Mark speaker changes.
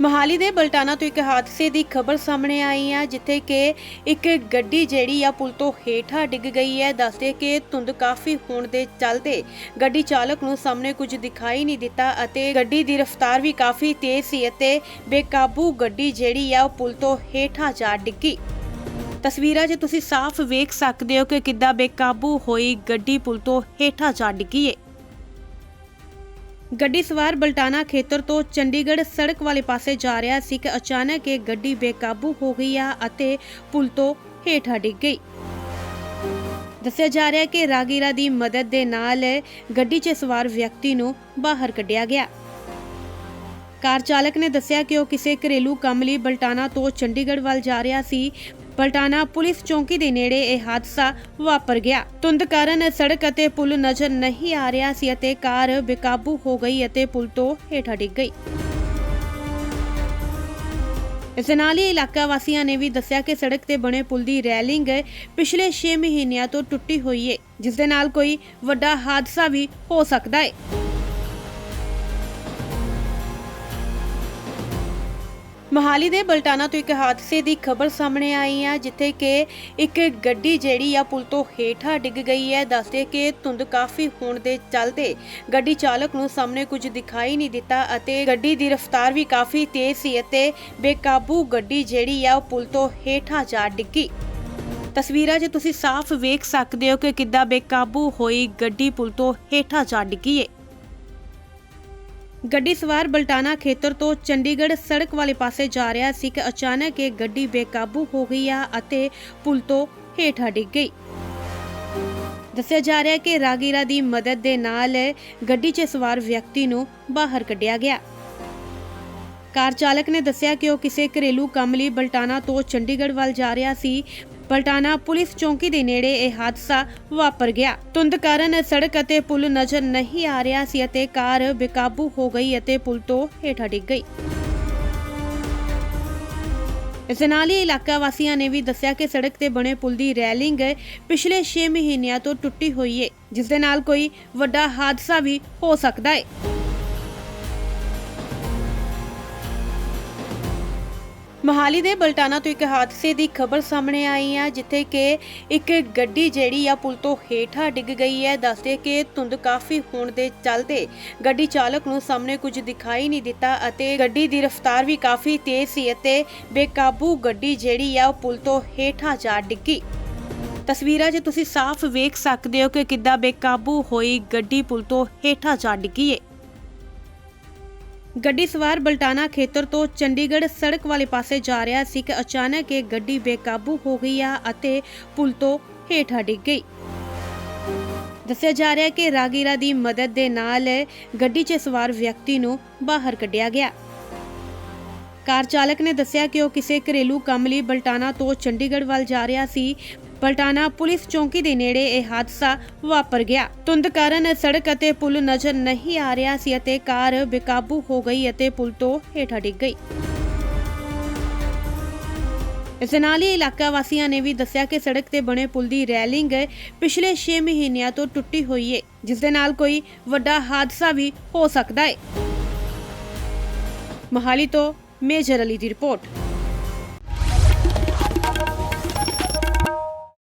Speaker 1: ਮਹਾਲੀ ਦੇ ਬਲਟਾਣਾ ਤੋਂ ਇੱਕ ਹਾਦਸੇ ਦੀ ਖਬਰ ਸਾਹਮਣੇ ਆਈ ਹੈ, ਜਿੱਥੇ ਕਿ ਇੱਕ ਗੱਡੀ ਜਿਹੜੀ ਆ, ਪੁਲ ਤੋਂ ਹੇਠਾਂ ਡਿੱਗ ਗਈ ਹੈ। ਦੱਸਦੇ ਕਿ ਧੁੰਦ ਕਾਫੀ ਹੋਣ ਦੇ ਚੱਲਦੇ ਗੱਡੀ ਚਾਲਕ ਨੂੰ ਸਾਹਮਣੇ ਕੁਝ ਦਿਖਾਈ ਨਹੀਂ ਦਿੱਤਾ ਅਤੇ ਗੱਡੀ ਦੀ ਰਫ਼ਤਾਰ ਵੀ ਕਾਫੀ ਤੇਜ਼ ਸੀ ਅਤੇ ਬੇਕਾਬੂ ਗੱਡੀ ਜਿਹੜੀ ਆ, ਉਹ ਪੁਲ ਤੋਂ ਹੇਠਾਂ ਜਾ ਡਿੱਗੀ। ਤਸਵੀਰਾਂ 'ਚ ਤੁਸੀਂ ਸਾਫ਼ ਵੇਖ ਸਕਦੇ ਹੋ ਕਿ ਕਿੱਦਾਂ ਬੇਕਾਬੂ ਹੋਈ ਗੱਡੀ ਪੁਲ ਤੋਂ ਹੇਠਾਂ ਜਾ ਡਿੱਗੀ ਏ। ਗੱਡੀ ਸਵਾਰ ਬਲਟਾਣਾ ਖੇਤਰ ਤੋਂ ਚੰਡੀਗੜ੍ਹ ਸੜਕ ਵਾਲੇ ਪਾਸੇ ਜਾ ਰਿਹਾ ਸੀ ਕਿ ਅਚਾਨਕ ਇਹ ਗੱਡੀ ਬੇਕਾਬੂ ਹੋ ਗਈ ਆ ਅਤੇ ਪੁਲ ਤੋਂ ਹੇਠਾਂ ਡਿੱਗ ਗਈ। ਦੱਸਿਆ ਜਾ ਰਿਹਾ ਹੈ ਕਿ ਰਾਗੀਰਾ ਦੀ ਮਦਦ ਦੇ ਨਾਲ ਗੱਡੀ 'ਚ ਸਵਾਰ ਵਿਅਕਤੀ ਨੂੰ ਬਾਹਰ ਕੱਢਿਆ ਗਿਆ। ਕਾਰ ਚਾਲਕ ਨੇ ਦੱਸਿਆ ਕਿ ਉਹ ਕਿਸੇ ਘਰੇਲੂ ਕੰਮ ਲਈ ਬਲਟਾਣਾ ਤੋਂ ਚੰਡੀਗੜ੍ਹ ਵੱਲ ਜਾ ਰਿਹਾ ਸੀ ਬਲਟਾਣਾ ਪੁਲਿਸ ਚੌਂਕੀ ਦੇ ਨੇੜੇ ਇਹ ਹਾਦਸਾ ਵਾਪਰ ਗਿਆ। ਧੁੰਦ ਕਾਰਨ ਸੜਕ ਅਤੇ ਪੁਲ ਨਜ਼ਰ ਨਹੀਂ ਆ ਰਿਹਾ ਸੀ ਅਤੇ ਕਾਰ ਬੇਕਾਬੂ ਹੋ ਗਈ ਅਤੇ ਪੁਲ ਤੋਂ ਹੇਠਾਂ ਡਿੱਗ ਗਈ। ਇਸ ਨਾਲ ਹੀ ਇਲਾਕਾ ਵਾਸੀਆਂ ਨੇ ਵੀ ਦੱਸਿਆ ਕਿ ਸੜਕ ਤੇ ਬਣੇ ਪੁਲ ਦੀ ਰੈਲਿੰਗ ਪਿਛਲੇ 6 ਮਹੀਨਿਆਂ ਤੋਂ ਟੁੱਟੀ ਹੋਈ ਹੈ ਜਿਸ ਦੇ ਨਾਲ ਕੋਈ ਵੱਡਾ ਹਾਦਸਾ ਵੀ ਹੋ ਸਕਦਾ ਹੈ ਮਹਾਲੀ ਦੇ ਬਲਟਾਣਾ ਤੋਂ ਇੱਕ ਹਾਦਸੇ ਦੀ ਖਬਰ ਸਾਹਮਣੇ ਆਈ ਹੈ, ਜਿੱਥੇ ਕਿ ਇੱਕ ਗੱਡੀ ਜਿਹੜੀ ਆ, ਪੁਲ ਤੋਂ ਹੇਠਾਂ ਡਿੱਗ ਗਈ ਹੈ। ਦੱਸਦੇ ਕਿ ਧੁੰਦ ਕਾਫੀ ਹੋਣ ਦੇ ਚਲਦੇ ਗੱਡੀ ਚਾਲਕ ਨੂੰ ਸਾਹਮਣੇ ਕੁਝ ਦਿਖਾਈ ਨਹੀਂ ਦਿੱਤਾ ਅਤੇ ਗੱਡੀ ਦੀ ਰਫ਼ਤਾਰ ਵੀ ਕਾਫੀ ਤੇਜ਼ ਸੀ ਅਤੇ ਬੇਕਾਬੂ ਗੱਡੀ ਜਿਹੜੀ ਆ, ਉਹ ਪੁਲ ਤੋਂ ਹੇਠਾਂ ਜਾ ਡਿੱਗੀ। ਤਸਵੀਰਾਂ 'ਚ ਤੁਸੀਂ ਸਾਫ਼ ਵੇਖ ਸਕਦੇ ਹੋ ਕਿ ਕਿੱਦਾਂ ਬੇਕਾਬੂ ਹੋਈ ਗੱਡੀ ਪੁਲ ਤੋਂ ਹੇਠਾਂ ਜਾ ਡਿੱਗੀ ਏ। ਗੱਡੀ ਸਵਾਰ ਬਲਟਾਣਾ ਖੇਤਰ ਤੋਂ ਚੰਡੀਗੜ੍ਹ ਸੜਕ ਵਾਲੇ ਪਾਸੇ ਜਾ ਰਿਹਾ ਸੀ ਕਿ ਅਚਾਨਕ ਇਹ ਗੱਡੀ ਬੇਕਾਬੂ ਹੋ ਗਈ ਆ ਅਤੇ ਪੁਲ ਤੋਂ ਹੇਠਾਂ ਡਿੱਗ ਗਈ। ਦੱਸਿਆ ਜਾ ਰਿਹਾ ਹੈ ਕਿ ਰਾਗੀਰਾ ਦੀ ਮਦਦ ਦੇ ਨਾਲ ਗੱਡੀ 'ਚ ਸਵਾਰ ਵਿਅਕਤੀ ਨੂੰ ਬਾਹਰ ਕੱਢਿਆ ਗਿਆ। ਕਾਰ ਚਾਲਕ ਨੇ ਦੱਸਿਆ ਕਿ ਉਹ ਕਿਸੇ ਘਰੇਲੂ ਕੰਮ ਲਈ ਬਲਟਾਣਾ ਤੋਂ ਚੰਡੀਗੜ੍ਹ ਵੱਲ ਜਾ ਰਿਹਾ ਸੀ ਬਲਟਾਣਾ ਪੁਲਿਸ ਚੌਂਕੀ ਦੇ ਨੇੜੇ ਇਹ ਹਾਦਸਾ ਵਾਪਰ ਗਿਆ। ਧੁੰਦ ਕਾਰਨ ਸੜਕ ਅਤੇ ਪੁਲ ਨਜ਼ਰ ਨਹੀਂ ਆ ਰਿਹਾ ਸੀ ਅਤੇ ਕਾਰ ਬੇਕਾਬੂ ਹੋ ਗਈ ਅਤੇ ਪੁਲ ਤੋਂ ਹੇਠਾਂ ਡਿੱਗ ਗਈ। ਇਸ ਨਾਲ ਹੀ ਇਲਾਕਾ ਵਾਸੀਆਂ ਨੇ ਵੀ ਦੱਸਿਆ ਕਿ ਸੜਕ ਤੇ ਬਣੇ ਪੁਲ ਦੀ ਰੈਲਿੰਗ ਪਿਛਲੇ 6 ਮਹੀਨਿਆਂ ਤੋਂ ਟੁੱਟੀ ਹੋਈ ਹੈ ਜਿਸ ਦੇ ਨਾਲ ਕੋਈ ਵੱਡਾ ਹਾਦਸਾ ਵੀ ਹੋ ਸਕਦਾ ਹੈ ਮਹਾਲੀ ਦੇ ਬਲਟਾਣਾ ਤੋਂ ਇੱਕ ਹਾਦਸੇ ਦੀ ਖਬਰ ਸਾਹਮਣੇ ਆਈ ਹੈ, ਜਿੱਥੇ ਕਿ ਇੱਕ ਗੱਡੀ ਜਿਹੜੀ ਆ, ਪੁਲ ਤੋਂ ਹੇਠਾਂ ਡਿੱਗ ਗਈ ਹੈ। ਦੱਸਦੇ ਕਿ ਧੁੰਦ ਕਾਫੀ ਹੋਣ ਦੇ ਚਲਦੇ ਗੱਡੀ ਚਾਲਕ ਨੂੰ ਸਾਹਮਣੇ ਕੁਝ ਦਿਖਾਈ ਨਹੀਂ ਦਿੱਤਾ ਅਤੇ ਗੱਡੀ ਦੀ ਰਫ਼ਤਾਰ ਵੀ ਕਾਫੀ ਤੇਜ਼ ਸੀ ਅਤੇ ਬੇਕਾਬੂ ਗੱਡੀ ਜਿਹੜੀ ਆ, ਉਹ ਪੁਲ ਤੋਂ ਹੇਠਾਂ ਜਾ ਡਿੱਗੀ। ਤਸਵੀਰਾਂ 'ਚ ਤੁਸੀਂ ਸਾਫ਼ ਵੇਖ ਸਕਦੇ ਹੋ ਕਿ ਕਿੱਦਾਂ ਬੇਕਾਬੂ ਹੋਈ ਗੱਡੀ ਪੁਲ ਤੋਂ ਹੇਠਾਂ ਜਾ ਡਿੱਗੀ ਏ। ਗੱਡੀ ਸਵਾਰ ਬਲਟਾਣਾ ਖੇਤਰ ਤੋਂ ਚੰਡੀਗੜ੍ਹ ਸੜਕ ਵਾਲੇ ਪਾਸੇ ਜਾ ਰਿਹਾ ਸੀ ਕਿ ਅਚਾਨਕ ਇਹ ਗੱਡੀ ਬੇਕਾਬੂ ਹੋ ਗਈ ਆ ਅਤੇ ਪੁਲ ਤੋਂ ਹੇਠਾਂ ਡਿੱਗ ਗਈ। ਦੱਸਿਆ ਜਾ ਰਿਹਾ ਹੈ ਕਿ ਰਾਗੀਰਾ ਦੀ ਮਦਦ ਦੇ ਨਾਲ ਗੱਡੀ 'ਚ ਸਵਾਰ ਵਿਅਕਤੀ ਨੂੰ ਬਾਹਰ ਕੱਢਿਆ ਗਿਆ। ਕਾਰ ਚਾਲਕ ਨੇ ਦੱਸਿਆ ਕਿ ਉਹ ਕਿਸੇ ਘਰੇਲੂ ਕੰਮ ਲਈ ਬਲਟਾਣਾ ਤੋਂ ਚੰਡੀਗੜ੍ਹ ਵੱਲ ਜਾ ਰਿਹਾ ਸੀ। ਬਲਟਾਣਾ ਪੁਲਿਸ ਚੌਂਕੀ ਦੇ ਨੇੜੇ ਇਹ ਹਾਦਸਾ ਵਾਪਰ ਗਿਆ। ਧੁੰਦ ਕਾਰਨ ਸੜਕ ਅਤੇ ਪੁਲ ਨਜ਼ਰ ਨਹੀਂ ਆ ਰਿਹਾ ਸੀ ਅਤੇ ਕਾਰ ਬੇਕਾਬੂ ਹੋ ਗਈ ਅਤੇ ਪੁਲ ਤੋਂ ਹੇਠਾਂ ਡਿੱਗ ਗਈ। ਇਸ ਨਾਲ ਹੀ ਇਲਾਕਾ ਵਾਸੀਆਂ ਨੇ ਵੀ ਦੱਸਿਆ ਕਿ ਸੜਕ ਤੇ ਬਣੇ ਪੁਲ ਦੀ ਰੈਲਿੰਗ ਪਿਛਲੇ 6 ਮਹੀਨਿਆਂ ਤੋਂ ਟੁੱਟੀ ਹੋਈ ਹੈ ਜਿਸ ਦੇ ਨਾਲ ਕੋਈ ਵੱਡਾ ਹਾਦਸਾ ਵੀ ਹੋ ਸਕਦਾ ਹੈ ਮਹਾਲੀ ਤੋਂ ਮੇਜਰ ਅਲੀ ਦੀ ਰਿਪੋਰਟ।